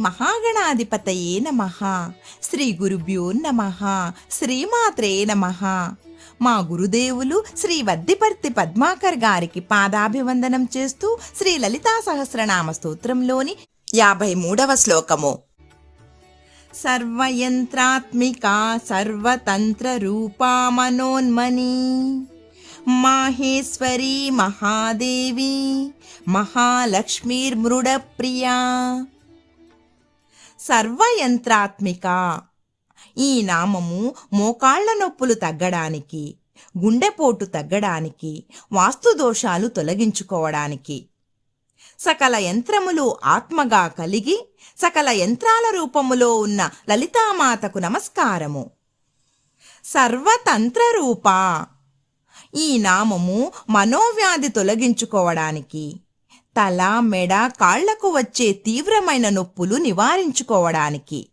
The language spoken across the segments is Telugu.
మహాగణాధిపతయే నమ. శ్రీ గురుభ్యో నమ. శ్రీమాత్రే నమ. మా గురుదేవులు శ్రీ వద్దిపర్తి పద్మాకర్ గారికి పాదాభివందనం చేస్తూ శ్రీ లలితా సహస్రనామ స్తోత్రంలోని యాభై మూడవ శ్లోకము. సర్వయంత్రాత్మికా సర్వతంత్ర రూపా మనోన్మని మాహేశ్వరీ మహాదేవి. మహాలక్ష్మీర్మృడప్రియా. సర్వయంత్రాత్మిక. ఈ నామము మోకాళ్ళ నొప్పులు తగ్గడానికి గుండెపోటు తగ్గడానికి వాస్తు దోషాలు తొలగించుకోవడానికి. సకల యంత్రములు ఆత్మగా కలిగి సకల యంత్రాల రూపములో ఉన్న లలితామాతకు నమస్కారము. సర్వతంత్ర రూప ఈ నామము మనోవ్యాధి తొలగించుకోవడానికి తల మెడ కాళ్ళకు వచ్చే తీవ్రమైన నొప్పులు నివారించుకోవడానికి.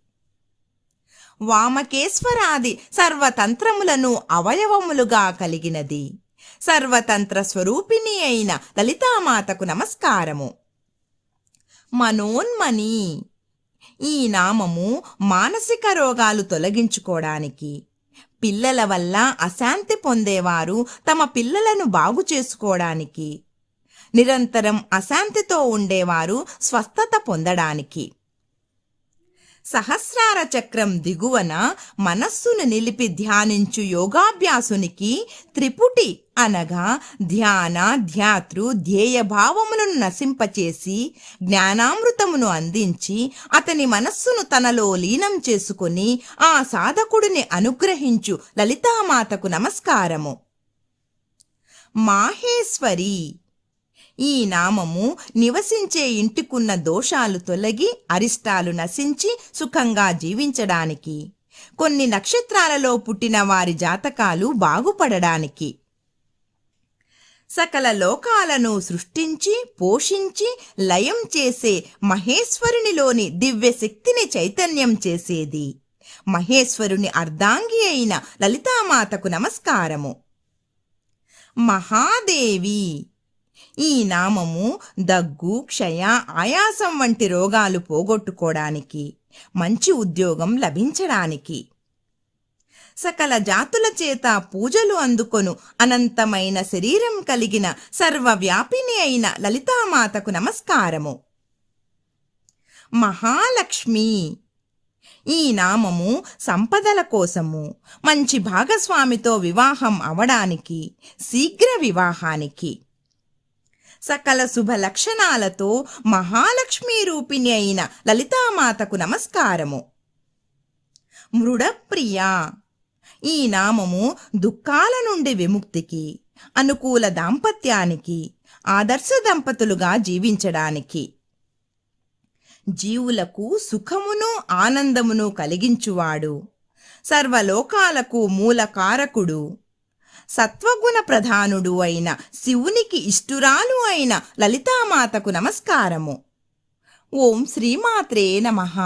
వామకేశ్వరాది సర్వతంత్రములను అవయవములుగా కలిగినది. సర్వతంత్ర స్వరూపిణి అయిన లలితామాతకు నమస్కారము. మనోన్మని. ఈ నామము మానసిక రోగాలు తొలగించుకోవడానికి. పిల్లల వల్ల అశాంతి పొందేవారు తమ పిల్లలను బాగు చేసుకోవడానికి. నిరంతరం అశాంతితో ఉండేవారు స్వస్థత పొందడానికి. సహస్రార చక్రం దిగువన మనస్సును నిలిపి ధ్యానించు యోగాభ్యాసునికి త్రిపుటి అనగా ధ్యాన ధ్యాతృ ధ్యేయ భావములను నశింపచేసి జ్ఞానామృతమును అందించి అతని మనస్సును తనలో లీనం చేసుకుని ఆ సాధకుడిని అనుగ్రహించు లలితామాతకు నమస్కారము. మాహేశ్వరి ఈ నామము నివసించే ఇంటికున్న దోషాలు తొలగి అరిష్టాలు నశించి సుఖంగా జీవించడానికి. కొన్ని నక్షత్రాలలో పుట్టిన వారి జాతకాలు బాగుపడడానికి. సకల లోకాలను సృష్టించి పోషించి లయం చేసే మహేశ్వరునిలోని దివ్య శక్తిని చైతన్యం చేసేది. మహేశ్వరుని అర్ధాంగి అయిన లలితామాతకు నమస్కారము. మహాదేవి ఈ నామము దగ్గు క్షయ ఆయాసం వంటి రోగాలు పోగొట్టుకోవడానికి మంచి ఉద్యోగం లభించడానికి. సకల జాతుల చేత పూజలు అందుకొను అనంతమైన శరీరం కలిగిన సర్వవ్యాపిని అయిన లలితామాతకు నమస్కారము. మహాలక్ష్మి ఈ నామము సంపదల కోసము మంచి భాగస్వామితో వివాహం అవడానికి శీఘ్ర వివాహానికి. సకల శుభ లక్షణాలతో మహాలక్ష్మీ రూపిణి అయిన లలితామాతకు నమస్కారము. మృడప్రియ ఈ నామము దుఃఖాల నుండి విముక్తికి అనుకూల దాంపత్యానికి ఆదర్శ దంపతులుగా జీవించడానికి. జీవులకు సుఖమును ఆనందమును కలిగించువాడు. సర్వలోకాలకు మూలకారకుడు. సత్వగుణ ప్రధానుడు అయిన శివునికి ఇష్టురాలు అయిన లలితామాతకు నమస్కారము. ఓం శ్రీమాత్రే నమః.